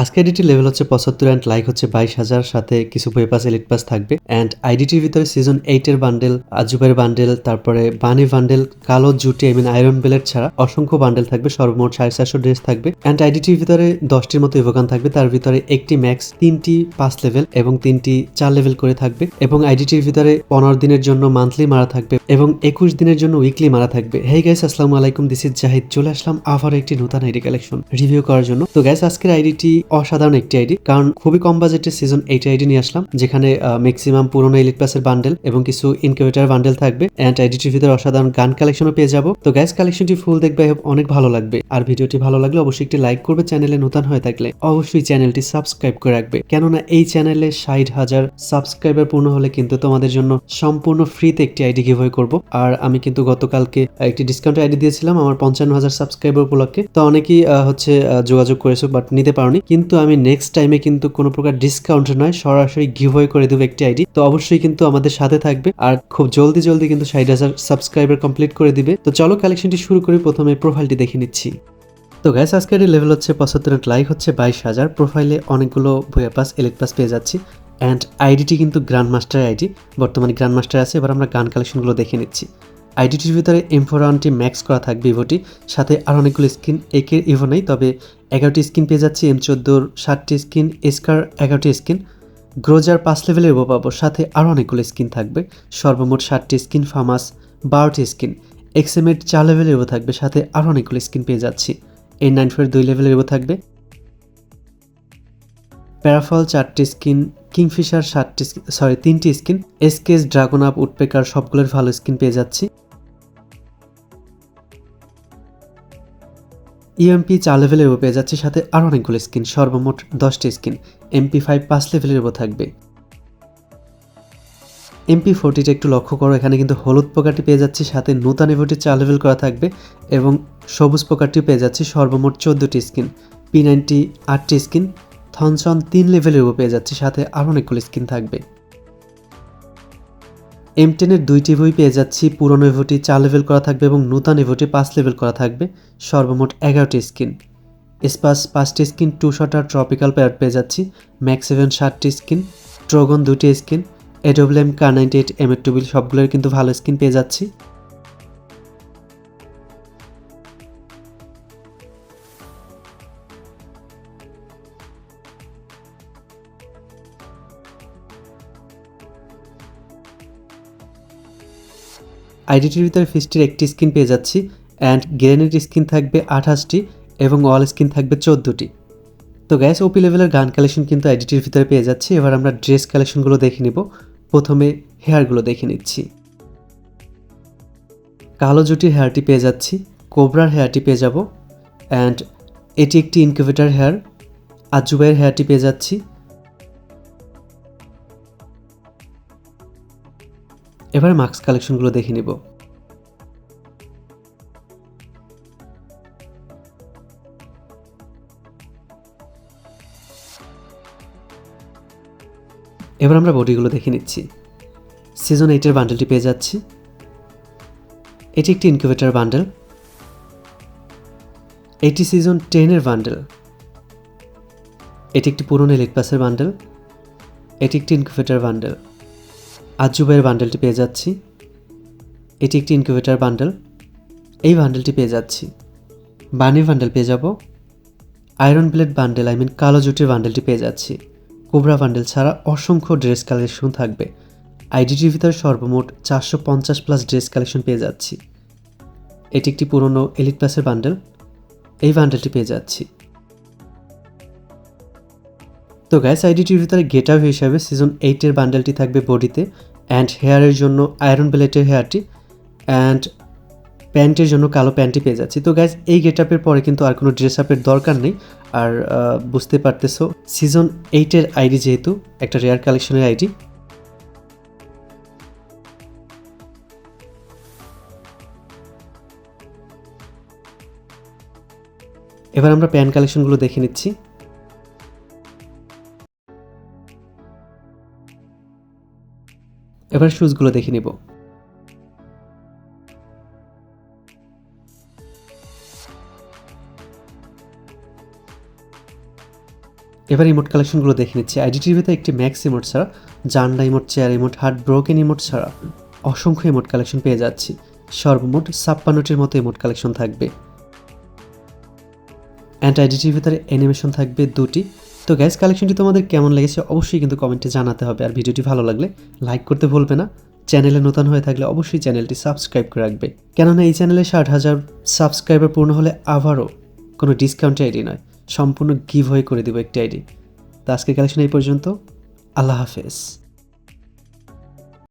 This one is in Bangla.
আজকে আইডিটির লেভেল হচ্ছে পঁচাত্তর অ্যান্ড লাইক হচ্ছে বাইশ হাজার, সাথে কিছু বই পাস এলিট পাস থাকবে। অ্যান্ড আইডিটির ভিতরে সিজন এইটের বান্ডেল আজুবের বান্ডেল তারপরে বানি বান্ডেল কালো জুটি আই মিন আয়রন বেলেট ছাড়া অসংখ্য বান্ডেল থাকবে, সর্বমোট সাড়ে চারশো ড্রেস থাকবে। অ্যান্ড আইডিটির ভিতরে দশটির মতো ইভোগান থাকবে, তার ভিতরে একটি ম্যাক্স তিনটি পাঁচ লেভেল এবং তিনটি চার লেভেল করে থাকবে। এবং আইডিটির ভিতরে পনেরো দিনের জন্য মান্থলি মারা থাকবে এবং একুশ দিনের জন্য উইকলি মারা থাকবে। হেই গাইস আসসালামু আলাইকুম দিস ইজ জাহিদ, চলে আসলাম আবার একটি নতুন আইডি কালেকশন রিভিউ করার জন্য। তো গাইস আজকের আইডিটি অসাধারণ একটি আইডি। কারণ খুবই কম বাজেটের সিজন এইট আইডি নিয়ে আসলাম, যেখানে ম্যাক্সিমাম পুরোনো ইলিট পাসের বান্ডেল এবং কিছু ইনকিউবেটার বান্ডেল থাকবে অ্যান্ড আইডিটির ভিতরে অসাধারণ গান কালেকশনও পেয়ে যাব। তো গ্যাস কালেকশনটি ফুল দেখবে, অনেক ভালো লাগবে। আর ভিডিওটি ভালো লাগলে অবশ্যই একটি লাইক করবে চ্যানেলে নতুন হয়ে থাকলে। অবশ্যই চ্যানেলটি সাবস্ক্রাইব করে রাখবে। কেননা এই চ্যানেলে ষাট হাজার সাবস্ক্রাইবার পূর্ণ হলে কিন্তু তোমাদের জন্য সম্পূর্ণ ফ্রিতে একটি আইডি গিভওয়ে করব। আর আমি কিন্তু গতকালকে একটি ডিসকাউন্ট আইডি দিয়েছিলাম, আমার পঞ্চান্ন হাজার সাবস্ক্রাইবার উপলক্ষে। তো অনেকেই হচ্ছে যোগাযোগ করেছ বাট নিতে পারোনি। কিন্তু আমি নেক্সট টাইমে কিন্তু কোনো প্রকার ডিসকাউন্ট নয়, সরাসরি গিভওয়ে করে দেবো একটি আইডি তো অবশ্যই কিন্তু আমাদের সাথে থাকবে। আর খুব জলদি জলদি কিন্তু ষাট হাজার সাবস্ক্রাইবার কমপ্লিট করে দিবে। তো চলো কালেকশনটি শুরু করি, প্রথমে প্রোফাইলটি দেখে নিচ্ছি। তো গ্যাস আজকের লেভেল হচ্ছে পঁচাত্তর লাইক হচ্ছে বাইশ হাজার। প্রোফাইলে অনেকগুলো বইয়া পাস এলিট পাস পেয়ে যাচ্ছি। অ্যান্ড আইডিটি কিন্তু গ্র্যান্ড মাস্টার আইডি বর্তমানে গ্র্যান্ড মাস্টার আছে, এবার আমরা গান কালেকশনগুলো দেখে নিচ্ছি। আইডিটির ভিতরে এমফোরানটি ম্যাক্স করা থাকবে ইভোটি সাথে আর অনেকগুলো স্ক্রিন একের ইভো নেই, তবে এগারোটি স্কিন পেয়ে যাচ্ছি। এম চোদ্দোর ষাটটি স্ক্রিন এসকার এগারোটি স্ক্রিন। গ্রোজার পাঁচ লেভেলের ইভো পাবো। সাথে আরও অনেকগুলো স্ক্রিন থাকবে। সর্বমোট ষাটটি স্কিন ফামাস বারোটি স্কিন এক্সএমেট চার লেভেলের ইভো থাকবে। সাথে আরও অনেকগুলো স্ক্রিন পেয়ে যাচ্ছি। এই নাইন ফোর দুই লেভেলের ইভো থাকবে। প্যারাফল চারটি স্কিন কিংফিশার সাতটি সরি তিনটি স্কিন এসকেস ড্রাগন আপ, উডপেকার সবগুলোর ভালো স্কিন পেয়ে যাচ্ছি। ইএমপি চার লেভেলের উপর পেয়ে যাচ্ছে, সাথে আরও অনেকগুলো স্কিন, সর্বমোট দশটি স্কিন। এমপি ফাইভ পাঁচ লেভেলের উপর থাকবে। এমপি ফোরটিটা একটু লক্ষ্য করো, এখানে কিন্তু হলুদ পোকাটি পেয়ে যাচ্ছি, সাথে নূতন এভোটি চার লেভেল করা থাকবে, এবং সবুজ পোকাটিও পেয়ে যাচ্ছি, সর্বমোট চোদ্দোটি স্কিন। পি নাইনটি আটটি স্কিন থনসন তিন লেভেলের উপর পেয়ে যাচ্ছি, সাথে আরও অনেকগুলো স্কিন থাকবে। এম টেনের দুইটি বই পেয়ে যাচ্ছি, পুরনো এভোটি চার লেভেল করা থাকবে এবং নূতন এভোটি পাঁচ লেভেল করা থাকবে, সর্বমোট এগারোটি স্কিন। স্পাস পাঁচটি skin two shotter tropical parrot পেয়ে যাচ্ছি ম্যাক্স সেভেন ষাটটি স্কিন ট্রোগন দুটি skin AWM Kar ninety eight M এর টুবিল সবগুলোর কিন্তু ভালো স্কিন পেয়ে যাচ্ছি। আইডিটির ভিতরে ফিস্টির একটি স্কিন পেয়ে যাচ্ছি অ্যান্ড গ্রেনেড স্কিন থাকবে আঠাশটি এবং অল স্কিন থাকবে চোদ্দোটি। তো গ্যাস ওপি লেভেলের গান কালেকশন কিন্তু আইডিটির ভিতরে পেয়ে যাচ্ছি। এবার আমরা ড্রেস কালেকশনগুলো দেখে নিব। প্রথমে হেয়ারগুলো দেখে নিচ্ছি। কালো জুটির হেয়ারটি পেয়ে যাচ্ছি কোবরার হেয়ারটি পেয়ে যাব অ্যান্ড এটি একটি ইনকিউবেটার হেয়ার আজুবাইয়ের হেয়ারটি পেয়ে যাচ্ছি এবার মাস্ক কালেকশনগুলো দেখে নিব। এবার আমরা বডিগুলো দেখে নিচ্ছি। সিজন এইটের বান্ডেলটি পেয়ে যাচ্ছি। এটি একটি ইনকিউবেটার বান্ডেল এটি সিজন টেনের বান্ডেল এটি একটি পুরনো পাসের বান্ডেল এটি একটি ইনকিউবেটার বান্ডেল আজুবের বান্ডেলটি পেয়ে যাচ্ছি। এটি একটি ইনকিউবেটার বান্ডেল এই বান্ডেলটি পেয়ে যাচ্ছি। বানি বান্ডেল পেয়ে যাব। Iron blade bundle I mean কালো জুটির বান্ডেলটি পেয়ে যাচ্ছি। কোবরা বান্ডেল ছাড়া অসংখ্য ড্রেস কালেকশন থাকবে। আইডিটির ভিতরে সর্বমোট চারশো পঞ্চাশ প্লাস ড্রেস কালেকশন পেয়ে যাচ্ছি। এটি একটি পুরনো এলিট প্লাসের বান্ডেল এই বান্ডেলটি পেয়ে যাচ্ছি। তো গ্যাস আইডিটির ভিতরে গেট আপ হিসাবে সিজন এইটের বান্ডেলটি থাকবে বডিতে অ্যান্ড হেয়ারের জন্য আয়রন ব্লেটের হেয়ারটি অ্যান্ড প্যান্টের জন্য কালো প্যান্টটি পেয়ে যাচ্ছি। তো গ্যাস এই গেট আপের পরে কিন্তু আর কোনো ড্রেস আপের দরকার নেই। আর বুঝতে পারতেছো সিজন এইটের আইডি যেহেতু, একটা রেয়ার কালেকশনের আইডি এবার আমরা প্যান্ট কালেকশনগুলো দেখে নিচ্ছি। এবার শুজগুলো দেখে নিব। এবার ইমোট কালেকশনগুলো দেখে নিচ্ছি। আইডিটিভিতে একটি ম্যাক্স ইমোট ছাড়া জান্ডা emote chair emote heart broken emote ছাড়া অসংখ্য ইমোট কালেকশন পেয়ে যাচ্ছি। সর্বমোট ছাপ্পান্নটির মতো ইমোট কালেকশন থাকবে। অ্যান্ড আইডিটির ভিতরে অ্যানিমেশন থাকবে দুটি। তো গ্যাস কালেকশনটি তোমাদের কেমন লেগেছে অবশ্যই কিন্তু কমেন্টে জানাতে হবে। আর ভিডিওটি ভালো লাগলে লাইক করতে ভুলবে না। চ্যানেলে নতুন হয়ে থাকলে অবশ্যই চ্যানেলটি সাবস্ক্রাইব করে রাখবে। কেননা এই চ্যানেলে ষাট হাজার সাবস্ক্রাইবার পূর্ণ হলে আবারও কোনো ডিসকাউন্ট আইডি নয়, সম্পূর্ণ গিভ হয়ে করে দেবো একটি আইডি তো আজকের কালেকশন এই পর্যন্ত। আল্লাহ হাফেজ।